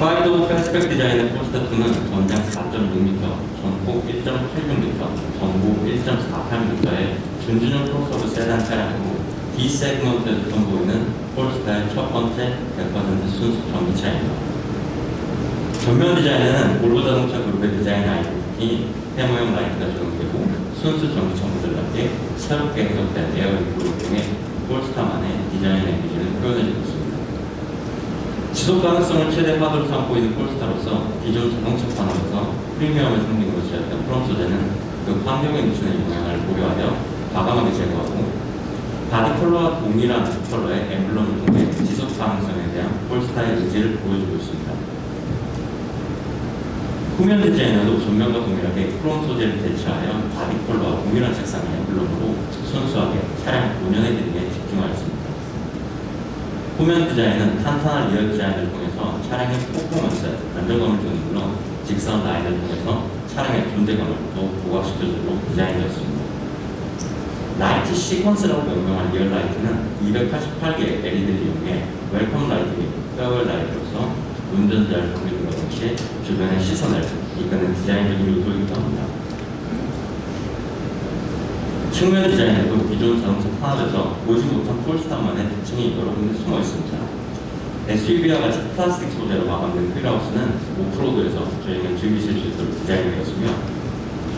파이도 패스백 디자인의 폴스타 2는 전장 4.6m, 전폭 1.86m, 전고 1.48m의 준준형 크로스오버 세단 차량으로 D 세그먼트에서 선보이는 폴스타의 첫 번째 100% 순수 전기차입니다. 전면 디자인에는 볼보 자동차 그룹의 디자인 아이템이 해모형 라이트가 적용되고 순수 전기차 모델답게 새롭게 해석된 에어 리프를 통해 폴스타만의 디자인 이미지를 표현해주고 있습니다. 지속 가능성을 최대 화두로 삼고 있는 폴스타로서 기존 자동차 산업에서 프리미엄을 상징으로 지었던 프롬 소재는 그 환경에 미치는 영향을 고려하여 과감하게 제거하고 바디 컬러와 동일한 컬러의 엠블럼을 통해 지속 가능성에 대한 폴스타의 의지를 보여주고 있습니다. 후면 디자인에도 전면과 동일하게 크롬 소재를 대체하여 바디 컬러와 동일한 색상의 엠블럼으로 순수하게 차량 본연의 기능에 집중하였습니다. 후면 디자인은 탄탄한 리어 디자인을 통해서 차량의 퍼포먼스, 안정감을 주는 물론 직선 라인을 통해서 차량의 존재감을 더욱 부각시켜주도록 디자인되었습니다. 라이트 시퀀스라고 명명한 리얼 라이트는 288개의 LED를 이용해 웰컴 라이트 및 페어웰 라이트로서 운전자를 보여준과 동시에 주변의 시선을 이끄는 디자인적인 요소이기도 합니다. 측면 디자인에도 기존 자동차 산업에서 보지 못한 폴스타만의 특징이 여러 군데 숨어 있습니다. SUV와 같이 플라스틱 소재로 마감된 휠하우스는 오프로드에서 저희가 즐기실 수 있도록 디자인되었으며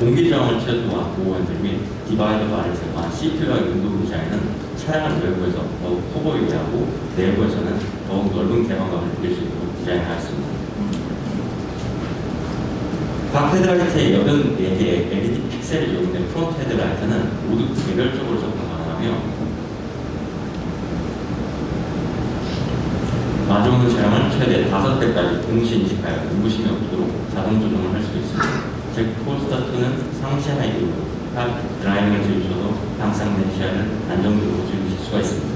공기 저항을 최소화한 보호 핸들 및 디바이더 바를 제거한 CPU와 윈도우 디자인은 차량을 외부에서 더욱 커 보이게 하고 내부에서는 더욱 넓은 개방감을 느낄 수 있도록 디자인하였습니다. 각 헤드라이트에 84개의 LED 픽셀이 적용된 프론트 헤드라이트는 모두 개별적으로 접근 가능하며 마주오는 차량을 최대 5대까지 동시 인식하여 누구심이 없도록 자동 조정을 할 수 있습니다. 즉, 폴스타2는 상시 하이브로 드라이빙을 즐기셔도 향상된 시야를 안정적으로 즐기실 수가 있습니다.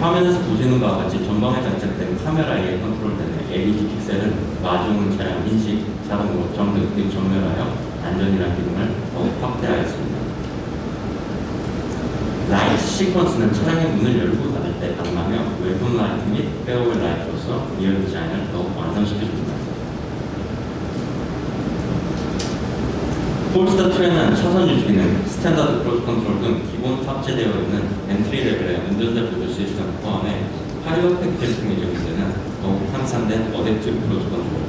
화면에서 보시는 바와 같이 전방에 장착된 카메라에 컨트롤되는 LED 픽셀은 마주오는 차량 인식, 자동으로 정등 등 전멸하여 안전이라는 기능을 더욱 확대하였습니다. 라이트 시퀀스는 차량의 문을 열고 닫을 때 가능하며 웰컴 라이트 및 페어웰 라이트로서 리얼 디자인을 더욱 완성시켜줍니다. 폴스타2에는 차선 유지 기능, 스탠다드 크루즈 컨트롤 등 기본 탑재되어 있는 엔트리 레벨의 운전자 보조 시스템 포함해 하이어 패키지를 통해 적용되는 더욱 향상된 어댑티브 크루즈 컨트롤,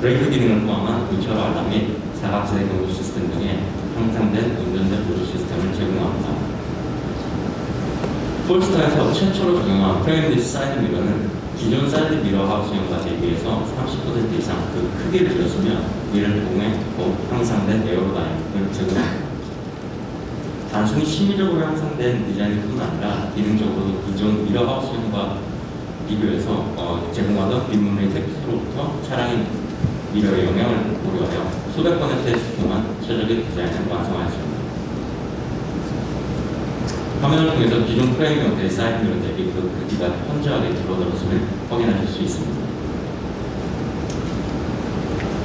브레이크 기능을 포함한 우차로 알람 및 사각지대 경고 시스템 등의 향상된 운전자 보조 시스템을 제공합니다. 폴스타에서 최초로 적용한 프레임리스 사이드 미러는 기존 사이드 미러 하우스형과 대비해서 30% 이상 그 크기를 줄였으며 이를 통해 향상된 에어로다이나믹을 제공합니다. 단순히 심미적으로 향상된 디자인일 뿐 아니라 기능적으로도 기존 미러 하우스형과 비교해서 어, 제공하던 뒷문의 텍스트로부터 차량의 미러의 영향을 고려하여 수백 번의 테스트 동안 최적의 디자인을 완성하였습니다. 화면을 통해서 기존 프레임 형태의 미러 대비 그 크기가 현저하게 줄어들었음을 확인하실 수 있습니다.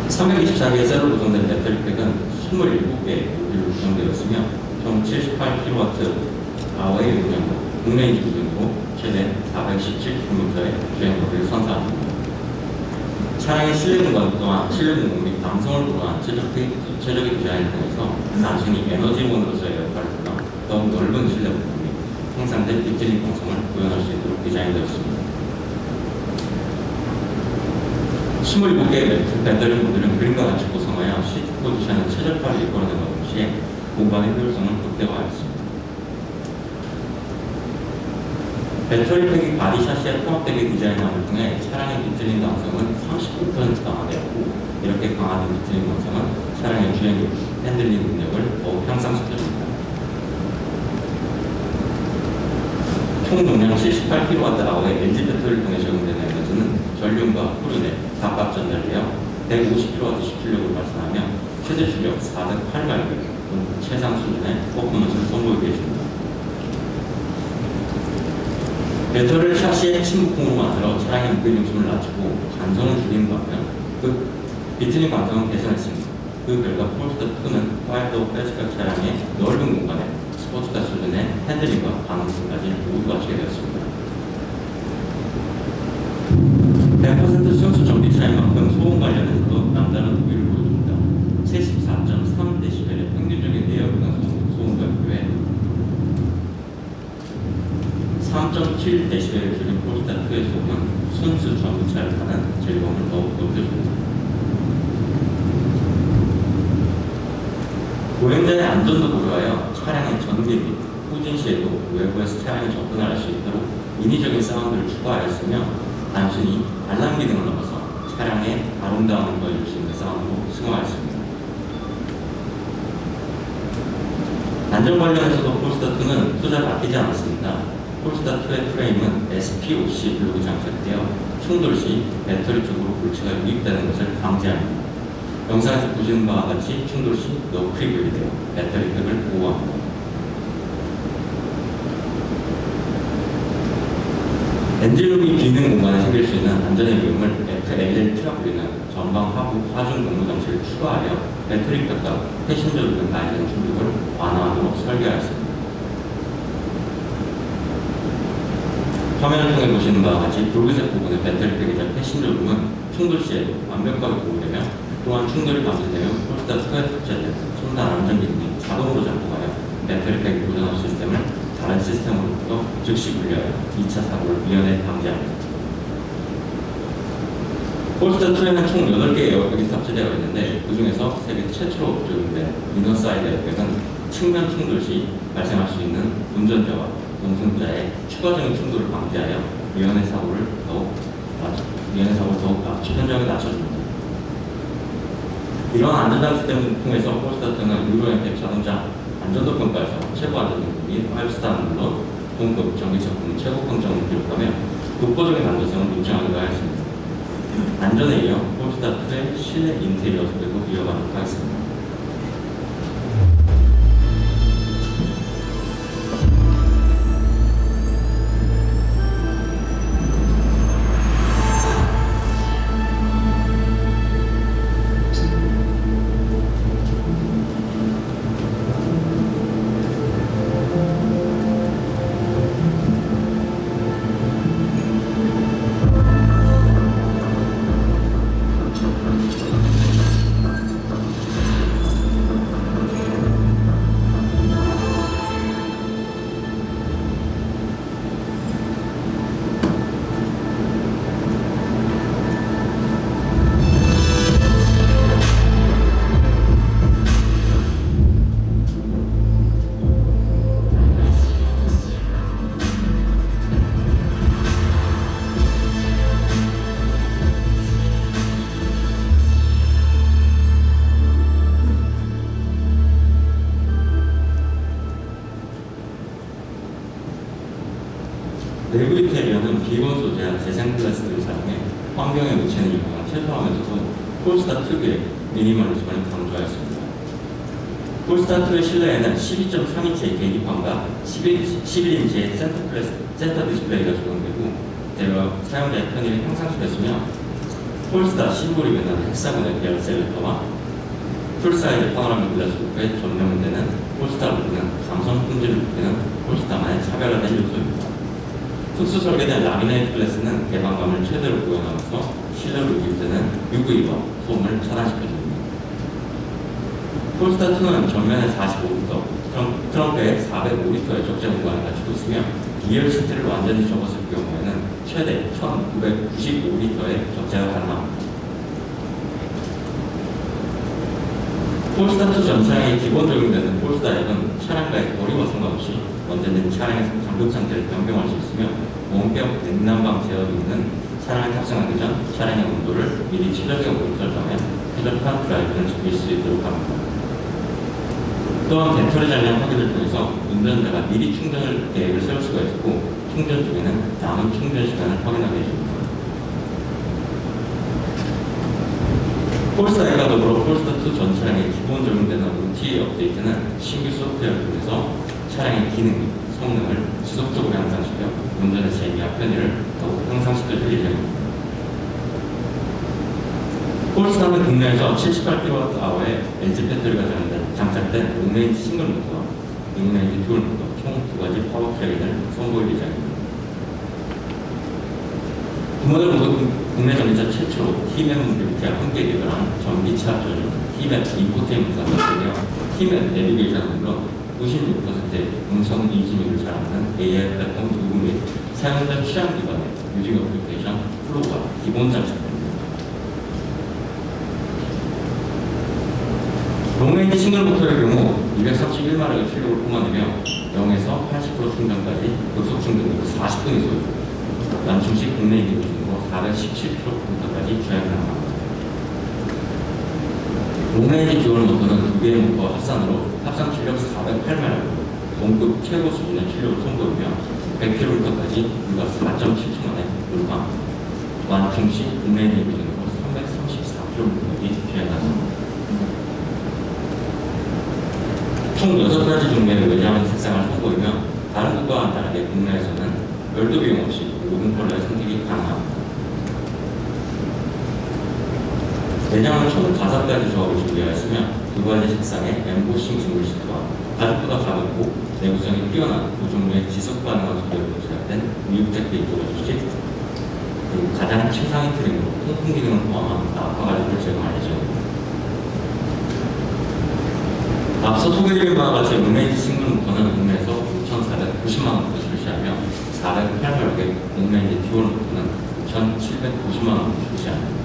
324개의 셀로 구성된 배터리 팩은 27개의 모듈로 구성되었으며 총 78kW 아워의 용량으로 국내인지 기준으로 최대 417km의 주행 거리를 선사합니다. 차량의 실내 공간 또한 실내 공간 및 감성을 고려한 최적의, 디자인을 통해서 단순히 에너지원으로서의 더욱 넓은 공간 및 향상된 디테일링 감성을 구현할 수 있도록 디자인되었습니다. 27개의 배터리 모듈은 그림과 같이 구성하여 시트 포지션의 최적화를 이끌어내는 동시에 공간의 효율성을 극대화하였습니다. 배터리 팩이 바디 샤시에 통합되게 디자인함을 통해 차량의 비틀링 강성은 39% 강화되었고 이렇게 강화된 비틀링 강성은 차량의 주행, 핸들링 능력을 더욱 향상시켜줍니다. 총 용량 78kWh의 LG 배터리를 통해 적용되는 에너지는 전륜과 후륜에 각각 전달되어 150kW 시출력을 발생하며 최대 출력 408마력, 최상 수준의 퍼포먼스를 선보이게 해줍니다. 배터리를 샤시의 부품으로 만들어 차량의 무게 중심을 낮추고 간선을 줄이는 반면 그 비트닝 관성은 개선했습니다. 그 결과 폴스터 2는 화이트 패스카 차량의 넓은 공간에 스포츠카 수준의 핸들링과 반응성까지 모두 갖추게 되었습니다. 100% 수용수 전기 차인 만큼 소음 관련해서도 남다른 우위를 보여줍니다. 74.3dB의 평균적인 내역 구간 소음, 소음과 비교해 3.7dB를 줄인 폴스타 2의 소음은 순수 전기차를 타는 즐거움을 더욱 높여줍니다. 보행자의 안전도 고려하여 차량의 전기 및 후진 시에도 외부에서 차량이 접근할 수 있도록 인위적인 사운드를 추가하였으며 단순히 알람 기능을 넘어서 차량의 수 있는 사운드로 승화하였습니다. 안전 관련해서도 폴스타2는 투자를 아끼지 않았습니다. 폴스타2의 프레임은 SPOC 블록이 장착되어 충돌 시 배터리 쪽으로 불치가 유입되는 것을 방지합니다. 영상에서 보시는 바와 같이 충돌 시 너클이 분리되어 배터리 팩을 보호합니다. 엔진룸이 비는 공간에 생길 수 있는 안전의 위험을 FLLT라 불리는 전방 하부 하중 공로 장치를 추가하여 배터리 팩과 패신저 등 발생 충격을 완화하도록 설계하였습니다. 화면을 통해 보시는 바와 같이 붉은색 부분의 배터리 팩이자 패신저 룸은 충돌 시에도 완벽하게 보호되며 또한 충돌이 감지되면 폴스타 투에 탑재된 첨단 안전 기능이 자동으로 작동하여 배터리 팩 보존업 시스템을 다른 시스템으로부터 즉시 분리하여 2차 사고를 미연에 방지합니다. 폴스타 2에는 총 8개의 에어백이 탑재되어 있는데 그 중에서 세계 최초로 적용된 이너사이드 에어백은 측면 충돌 시 발생할 수 있는 운전자와 동승자의 추가적인 충돌을 방지하여 미연의 사고를 더욱 미연의 사고를 더욱 현저하게 낮춰줍니다. 이러한 안전장치 등을 통해서 폴스타트는 유로엔텍 자동차 안전도 평가에서 최고 안전등급인 5스타는 물론 동급 전기차 부문 최고 평점을 기록하며 독보적인 안전성을 인정하기도 하였습니다. 안전에 이어 폴스타트의 실내 인테리어 소개도 이어가도록 하겠습니다. 인테리어는 비건 소재와 재생 플라스틱을 사용해 환경에 미치는 영향을 최소화하면서도 폴스타 특유의 미니멀리즘을 강조하였습니다. 폴스타 2의 실내에는 12.3인치의 계기판과 11, 11인치의 센터, 플래스, 센터 디스플레이가 적용되고 대여 사용자의 편의를 향상시켰으며 폴스타 심볼이 맨날 헥사곤의 계열 셀렉터와 풀사이즈 파노라믹 글라스 루프에 전면되는 폴스타 루프는 감성 품질을 느끼는 폴스타만의 차별화된 요소입니다. 특수 설계된 라미네이트 글래스는 개방감을 최대로 구현하면서 실내로 유입되는 UV와 소음을 차단시켜줍니다. 폴스타2는 전면에 45리터, 트럼, 트렁크에 405리터의 적재 공간을 갖추고 있으며 2열 시트를 완전히 접었을 경우에는 최대 1995리터의 적재가 가능합니다. 폴스타2 전차량에 기본 적용되는 폴스타액은 차량과의 거리와 상관없이 차량의 잠금 상태를 변경할 수 있으며 원격 냉난방 제어 기능은 차량을 탑승하기 전 차량의 온도를 미리 최적의 온도로 설정해 쾌적한 드라이브를 즐길 수 있도록 합니다. 또한 배터리 잔량 확인을 통해서 운전자가 미리 충전을 계획을 세울 수가 있고 충전 중에는 남은 충전 시간을 확인하게 해줍니다. 폴스타에가 더불어 폴스타2 전 차량에 기본 적용되는 OTA 업데이트는 신규 소프트웨어를 통해서 차량의 기능, 성능을 지속적으로 향상시켜 운전의 재미와 편의를 더욱 향상시켜줄 예정입니다. 폴스타는 국내에서 78kWh의 LG 배터리가 장착된- 장착된 롱레인지 싱글 모터, 롱레인지 듀얼 모터 총 두 가지 파워트레인을 선보일 예정입니다. 두 모델 모두 국내 전기차 최초로 T맵 모빌리티와 함께 개발한 전기차 전용 T맵 인포테인먼트가 T맵 내비게이션은 물론 96%의 음성 인지능을 자랑하는 AI 플랫폼 및 사용자 취향 기반의 뮤직 어플리케이션 플로우가 기본 장착됩니다. 롱레인지 싱글 모터의 경우 231마력의 출력을 뿜어내며 0에서 80% 충전까지 급속 충전으로 40분 이 소요됩니다. 난충식 국내 인기 기준으로 417km까지 주행 가능합니다. 롱레인지 듀얼 모터는 두 개의 모터 합산으로 합산 출력 408마력으로 동급 최고 수준의 출력을 선보이며 100km까지 불과 4.7초 만에 돌파합니다. 국내 인기 기준으로 334km까지 주행 가능합니다. 총 6가지 종류의 외장한 색상을 선보이며 다른 국가와는 다르게 국내에서는 별도 비용 없이 모든 컬러의 선택이 가능합니다. 내장은 총 5가지 조합을 준비하였으며 두 가지 색상의 엠보싱 시트와 가죽보다 가볍고 내구성이 뛰어난 두 종류의 지속 가능한 소재로 제작된 미국제 베이커가 주식 그리고 가장 최상위 트림으로 통풍 기능을 포함한 나파 가죽을 제공할 예정입니다. 앞서 소개드린 바와 같이 롱레인지 싱글 모터는 국내에서 6,490만 원부터 출시하며 408마력의 롱레인지 듀얼 모터는 9,790만 원부터 출시합니다.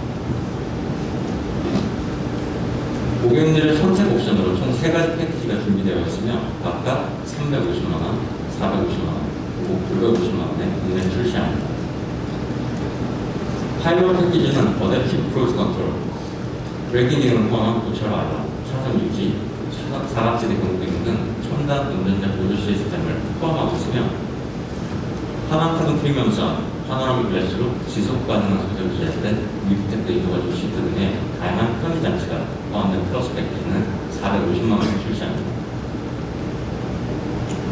고객님들의 선택 옵션으로 총 3가지 패키지가 준비되어 있으며 각각 350만 원, 450만 원, 그리고 950만 원에 국내 출시합니다. 파일럿 패키지는 어댑티브 크루즈 컨트롤, 브레이킹 기능을 포함한 고철 알람, 차선 유지, 차- 사각지대 경고 기능 등 첨단 운전자 보조 시스템을 포함하고 있으며 하나카드 프리미엄선, 파노라믹 글래스로 지속 가능한 소재로 제작된 데이터가 주 시트 등의 다양한 편의 장치가 포함된 플러스 패키지는 450만 원에 출시합니다.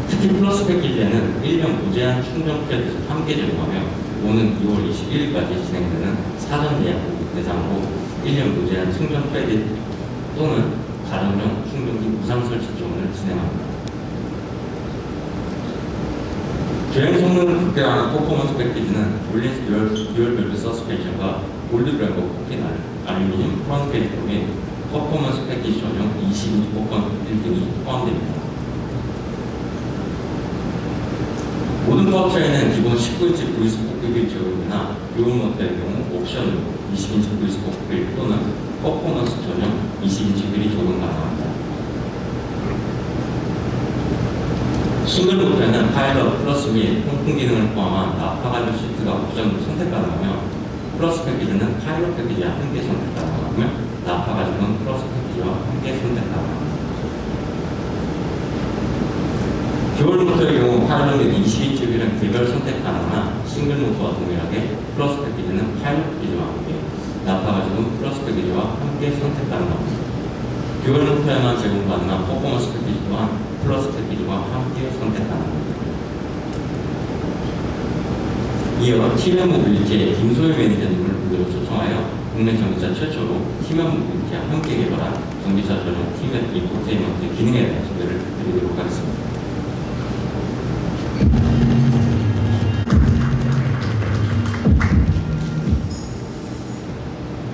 특히 플러스 패키지에는 1년 무제한 충전 크레딧을 함께 제공하며 오는 2월 21일까지 진행되는 사전 예약 대상으로 1년 무제한 충전 크레딧 또는 가정용 충전기 무상 설치 지원을 진행합니다. 주행 성능을 극대화하는 퍼포먼스 패키지는 롤린스 듀얼, 듀얼 벨트 서스펜션과 골드 브랜드 코킨 알루미늄 프런트 캐리터 및 퍼포먼스 패키지 전용 20인치 복권 1등이 포함됩니다. 모든 파워트레인은 기본 19인치 브리스 코크빌 제공이나 듀얼 모델의 경우 옵션으로 20인치 브리스 코크빌 또는 퍼포먼스 전용 20인치 빌이 적용 가능합니다. 싱글 모델은 파일럿 플러스 및 통풍 기능을 포함한 나파 가죽 시트가 옵션으로 선택 가능하며 플러스 패키지는 파일럿 패키지와 함께 선택 가능하며 나파 가죽은 플러스 패키지와 함께 선택 가능합니다. 듀얼 모터의 경우 파일럿 및 22인치 휠은 개별 선택 가능하나 싱글 모터와 동일하게 플러스 패키지는 파일럿 패키지와 함께 나파 가죽은 플러스 패키지와 함께 선택 가능합니다. 듀얼 모터에만 제공 가능한 퍼포먼스 패키지 또한 플러스 패키지와 함께 선택 가능합니다. 이어 티맵 모빌리티의 김소희 매니저님을 무대로 초청하여 국내 전기차 최초로 티맵 모빌리티와 함께 개발한 전기차 전용 티맵 인포테인먼트 기능에 대한 소개를 드리도록 하겠습니다.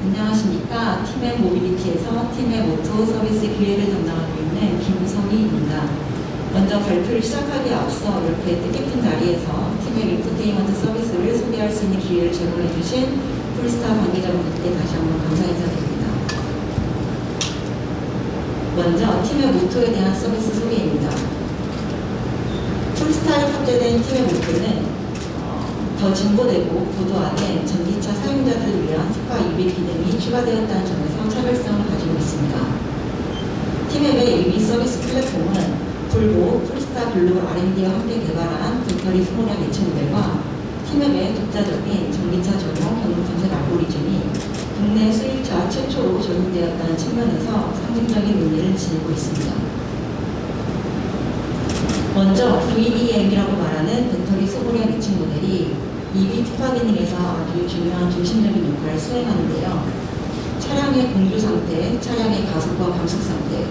안녕하십니까. 팀의 모빌리티에서 팀의 모토 서비스 기획을 담당하고 있는 김성희입니다. 먼저 발표를 시작하기에 앞서 이렇게 뜻깊은 자리에서 팀의 인포테인먼트 서비스를 소개할 수 있는 기회를 제공해 주신 풀스타 관계자분들께 다시 한번 감사 인사드립니다. 먼저 팀의 모토에 대한 서비스 소개입니다. 풀스타에 탑재된 팀의 모토는 더 진보되고 고도화된 전기차 사용자들을 위한 특화 EV 기능이 추가되었다는 점에서 차별성을 가지고 있습니다. 티맵의 EV 서비스 플랫폼은 볼보, 풀스타 글로벌 R&D와 함께 개발한 배터리 소모량 예측 모델과 티맵의 독자적인 전기차 전용 경로 탐색 알고리즘이 국내 수입차 최초로 적용되었다는 측면에서 상징적인 의미를 지니고 있습니다. 먼저 VDM이라고 말하는 배터리 소모량 예측 모델이 특화 기능에서 아주 중요한 중심적인 역할을 수행하는데요. 차량의 공유 상태, 차량의 가속과 감속 상태,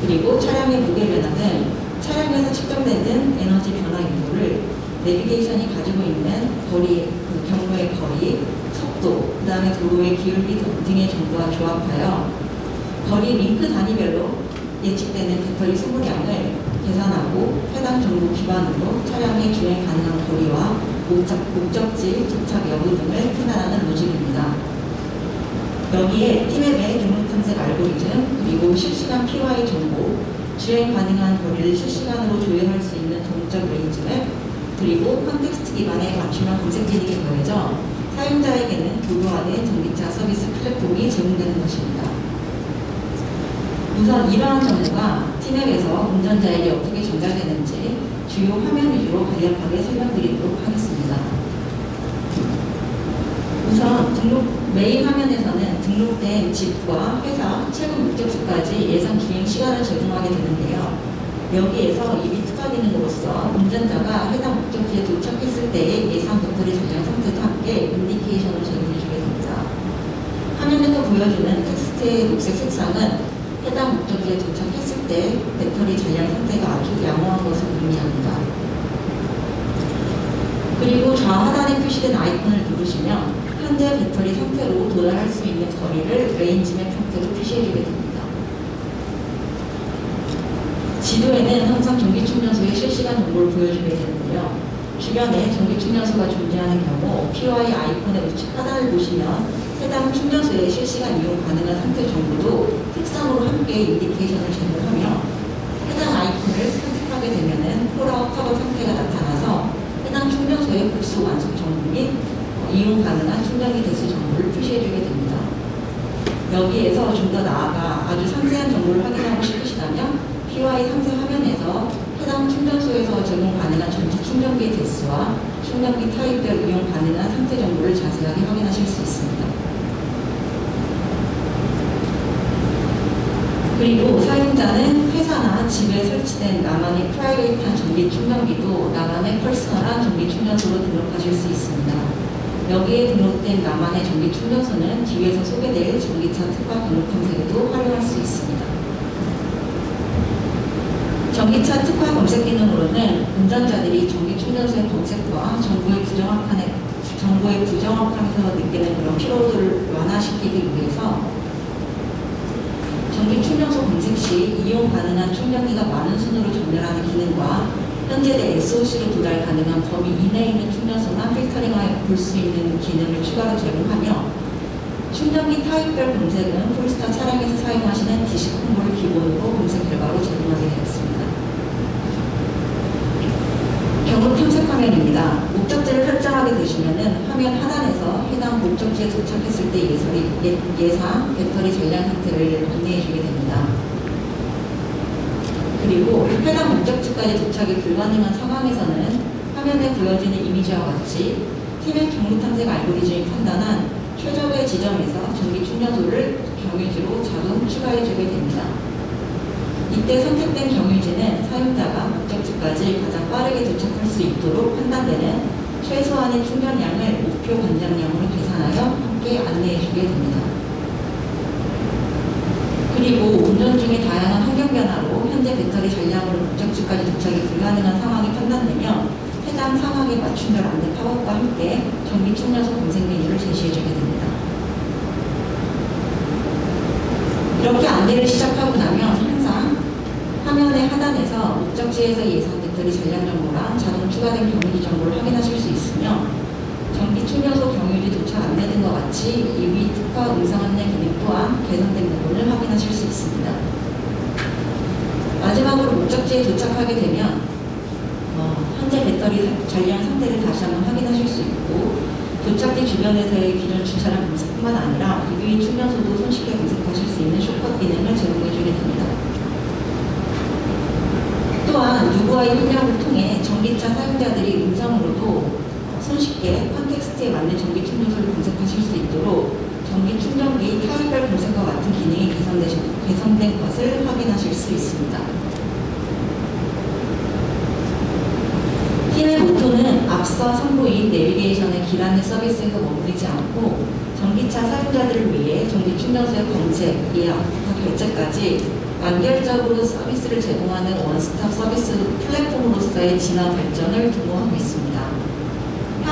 그리고 차량의 무게 변화 등 차량에서 측정되는 에너지 변화 인도를 내비게이션이 가지고 있는 거리, 그 경로의 거리, 속도, 그 다음에 도로의 기울기 등- 등의 정보와 조합하여 거리 링크 단위별로 예측되는 배터리 소모량을 계산하고 해당 정보 기반으로 차량의 주행 가능한 거리와 목적, 목적지 도착 여부 등을 판단하는 로직입니다. 여기에 티맵의 등록 탐색 알고리즘, 그리고 실시간 PY 정보, 주행 가능한 거리를 실시간으로 조회할 수 있는 동적 레인지맵, 그리고 컨텍스트 기반의 맞춤형 검색 기능이 더해져 사용자에게는 도로화된 전기차 서비스 플랫폼이 제공되는 것입니다. 우선 이러한 정보가 티맵에서 운전자에게 어떻게 전달되는지 주요 화면 위주로 간략하게 설명드리도록 하겠습니다. 우선 등록 메인 화면에서는 등록된 집과 회사, 최고 목적지까지 예상 주행 시간을 제공하게 되는데요. 여기에서 이비 특화 기능으로서 운전자가 해당 목적지에 도착했을 때의 예상 배터리 전량 상태도 함께 인디케이션을 제공해주게 됩니다. 화면에서 보여주는 텍스트의 녹색 색상은 해당 목적지에 도착했을 때 배터리 전량 상태가 아주 양호한 것을 의미합니다. 그리고 좌하단에 표시된 아이콘을 누르시면 현재 배터리 상태로 도달할 수 있는 거리를 레인지맵 형태로 표시해주게 됩니다. 지도에는 항상 전기 충전소의 실시간 정보를 보여주게 되는데요. 주변에 전기 충전소가 존재하는 경우 PY 아이콘의 우측 하단을 보시면 해당 충전소의 실시간 이용 가능한 상태 정보도 특성으로 함께 인디케이션을 제공하며 해당 아이콘을 선택하게 되면은 폴아웃 커버 상태가 나타나서 해당 충전소의 급속 완속 정보 및 이용 가능한 충전기 대수 정보를 표시해주게 됩니다. 여기에서 좀 더 나아가 아주 상세한 정보를 확인하고 싶으시다면 PY 상세 화면에서 해당 충전소에서 제공 가능한 전체 충전기 대수와 충전기 타입별 이용 가능한 상태 정보를 자세하게 확인하실 수 있습니다. 그리고 사용자는 회사나 집에 설치된 나만의 프라이베이트한 전기 충전기도 나만의 퍼스널한 전기 충전소로 등록하실 수 있습니다. 여기에 등록된 나만의 전기 충전소는 뒤에서 소개될 전기차 특화 등록 탐색에도 활용할 수 있습니다. 전기차 특화 검색 기능으로는 운전자들이 전기 충전소의 검색과 정보의 부정확함에 정보의 부정확함에서 느끼는 그런 피로도를 완화시키기 위해서 전기 충전소 검색 시 이용 가능한 충전기가 많은 순으로 전멸하는 기능과 현재 내 SOC로 도달 가능한 범위 이내에 있는 충전소만 필터링하여 볼 수 있는 기능을 추가로 제공하며 충전기 타입별 검색은 폴스타 차량에서 사용하시는 디시 콤보를 기본으로 검색 결과로 제공하게 되었습니다. 경로 탐색 화면입니다. 목적지를 설정하게 되시면은 화면 하단에서 해당 목적지에 도착했을 때 예, 예상 배터리 전량 상태를 안내해 주게 됩니다. 그리고 해당 목적지까지 도착이 불가능한 상황에서는 화면에 보여지는 이미지와 같이 팀의 경로 탐색 알고리즘이 판단한 최적의 지점에서 전기 충전소를 경유지로 자동 추가해 주게 됩니다. 이때 선택된 경유지는 사용자가 목적지까지 가장 빠르게 도착할 수 있도록 판단되는 최소한의 충전량을 목표 관장량으로 계산하여 함께 안내해 주게 됩니다. 그리고 운전 중에 다양한 환경 변화로 현재 배터리 전량으로 목적지까지 도착이 불가능한 상황이 판단되면 해당 상황에 맞춤별 안내 팝업과 함께 전기 충전소 검색 메뉴를 제시해 주게 됩니다. 이렇게 안내를 시작하고 나면 항상 화면의 하단에서 목적지에서 예상 배터리 전량 정보랑 자동 추가된 경유지 정보를 확인하실 수 있으며 전기 충전소 경유지 도착 안내 등과 같이 이위 특화 음성 안내 기능 또한 개선된 부분을 확인하실 수 있습니다. 마지막으로 목적지에 도착하게 되면 어, 현재 배터리 전량 상태를 다시 한번 확인하실 수 있고 도착지 주변에서의 기존 주차량 검색뿐만 아니라 EV 충전소도 손쉽게 검색하실 수 있는 쇼컷 기능을 제공해 주게 됩니다. 또한 누구와의 협력을 통해 전기차 사용자들이 음성으로도 손쉽게 컨텍스트에 맞는 전기 충전소를 검색하실 수 있도록 전기 충전기 타입별 검색과 같은 기능이 개선되신, 개선된 것을 확인하실 수 있습니다. 팀의 모토는 앞서 선보인 내비게이션의 기란 내 서비스에서 머무르지 않고 전기차 사용자들을 위해 전기 충전소의 검색, 예약부터 결제까지 완결적으로 서비스를 제공하는 원스톱 서비스 플랫폼으로서의 진화 발전을 도모하고 있습니다.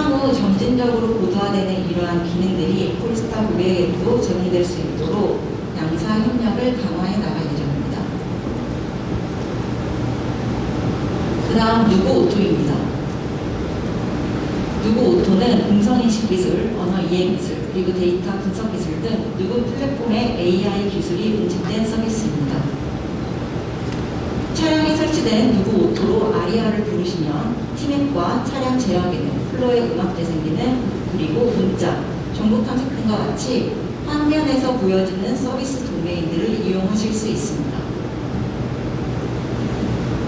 향후 점진적으로 고도화되는 이러한 기능들이 폴스타 고객에게도 제공될 수 있도록 양사 협력을 강화해 나갈 예정입니다. 그 다음 누구 오토입니다. 누구 오토는 음성인식 기술, 언어 이해 기술, 그리고 데이터 분석 기술 등 누구 플랫폼의 AI 기술이 응집된 서비스입니다. 차량에 설치된 누구 오토로 아리아를 부르시면 티맵과 차량 제어 기능, 음악 재생 기능, 그리고 문자, 정보 탐색 등과 같이 화면에서 보여지는 서비스 도메인들을 이용하실 수 있습니다.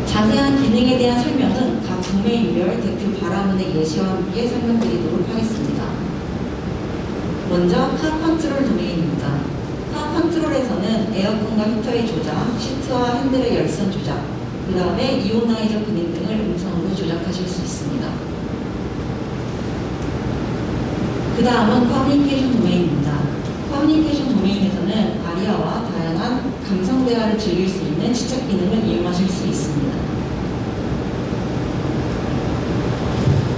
자세한 기능에 대한 설명은 각 도메인별 대표 바라문의 예시와 함께 설명드리도록 하겠습니다. 먼저 카 컨트롤 도메인입니다. 카 컨트롤에서는 에어컨과 히터의 조작, 시트와 핸들의 열선 조작, 그 다음에 이오나이저 기능 등을 음성으로 조작하실 수 있습니다. 그 다음은 커뮤니케이션 도메인입니다. 커뮤니케이션 도메인에서는 아리아와 다양한 감성 대화를 즐길 수 있는 시책 기능을 이용하실 수 있습니다.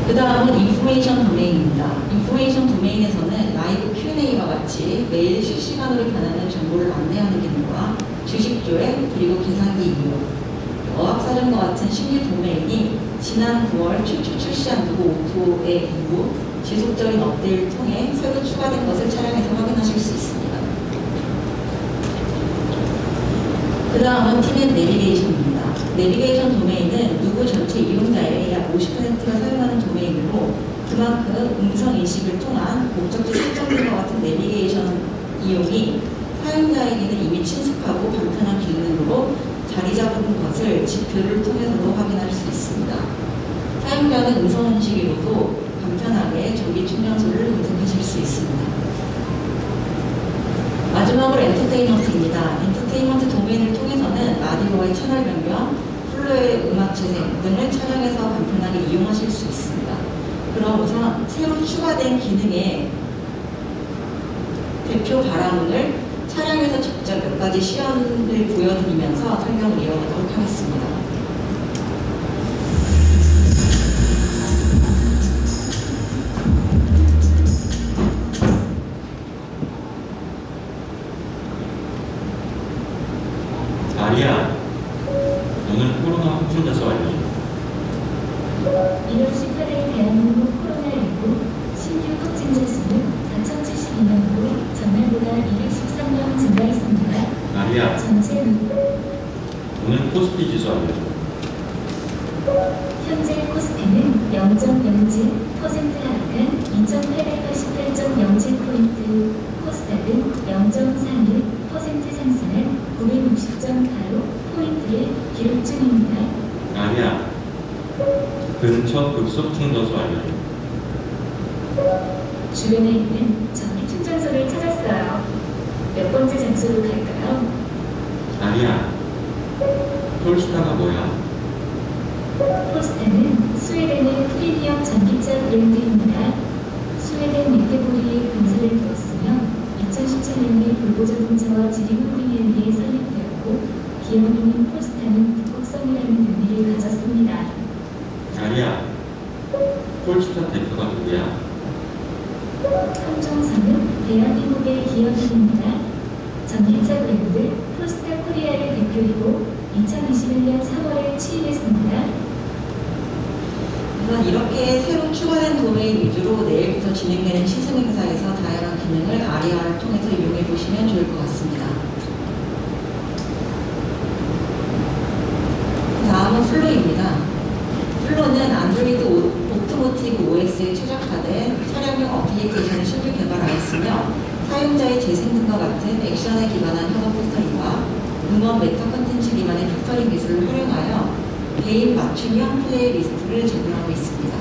그 다음은 인포메이션 도메인입니다. 인포메이션 도메인에서는 라이브 Q&A와 같이 매일 실시간으로 변하는 정보를 안내하는 기능과 주식 조회 그리고 계산기 이용, 어학사전과 같은 신규 도메인이 지난 9월 최초 출시한 누구 오토의 이후 지속적인 업데이트를 통해 새로 추가된 것을 차량에서 확인하실 수 있습니다. 그 다음은 팀의 내비게이션입니다. 내비게이션 도메인은 누구 전체 이용자의 약 50%가 사용하는 도메인으로 그만큼 음성 인식을 통한 목적지 설정과 같은 내비게이션 이용이 사용자에게는 이미 친숙하고 간편한 기능으로 자리 잡은 것을 지표를 통해서도 확인할 수 있습니다. 사용자는 음성 인식으로도 간편하게 전기 충전소를 검색하실 수 있습니다. 마지막으로 엔터테인먼트입니다. 엔터테인먼트 도메인을 통해서는 라디오와의 채널 변경, 플로의 음악 재생 등을 차량에서 간편하게 이용하실 수 있습니다. 그럼 우선 새로 추가된 기능의 대표 바라문을 차량에서 직접 몇 가지 시연을 보여드리면서 설명을 이어가도록 하겠습니다. 0.07% 하락한 2,888.07포인트, 코스닥은 0.31% 상승한 960.85포인트를 기록 중입니다. 아리야, 근처 급속 충전소 알려줘. 주변에 있는 2017년에 볼보 자동차와 지리홀딩에 의해 설립되었고 기업명인 폴스타는 북극성이라는 의미를 가졌습니다. 아리야, 폴스타 대표가 누구야? 함정선은 대한민국의 기업인입니다. 전기차 브랜드 폴스타 코리아의 대표이고 2021년 3월에 취임했습니다. 우선 이렇게 새로 추가된 도메인 위주로 내일부터 진행되는 시승 행사에서 다양한 기능을 아리아를 통해서 이용해 보시면 좋을 것 같습니다. 다음은 플로입니다. 플로는 안드로이드 오- 오토모티브 OS에 최적화된 차량용 어플리케이션을 신규 개발하였으며 사용자의 재생 등과 같은 액션에 기반한 협업 필터링과 음원 메타 컨텐츠 기반의 필터링 기술을 활용하여 개인 맞춤형 플레이리스트를 제공하고 있습니다.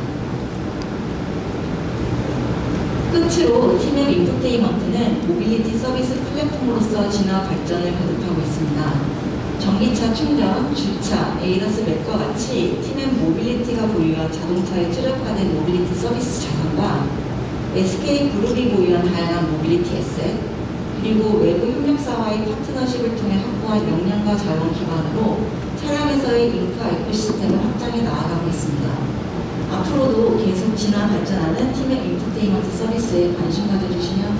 끝으로 팀의 인포테인먼트는 모빌리티 서비스 플랫폼으로서 진화 발전을 거듭하고 있습니다. 전기차 충전, 주차, 에이더스 맵과 같이 팀의 모빌리티가 보유한 자동차에 최적화된 모빌리티 서비스 자산과 SK 그룹이 보유한 다양한 모빌리티 에셋, 그리고 외부 협력사와의 파트너십을 통해 확보한 역량과 자원 기반으로 차량에서의 인프라 에코시스템을 확장해 나아가고 있습니다. 앞으로도 계속 진화 발전하는 팀의 인포테인먼트 서비스에 관심 가져주시면.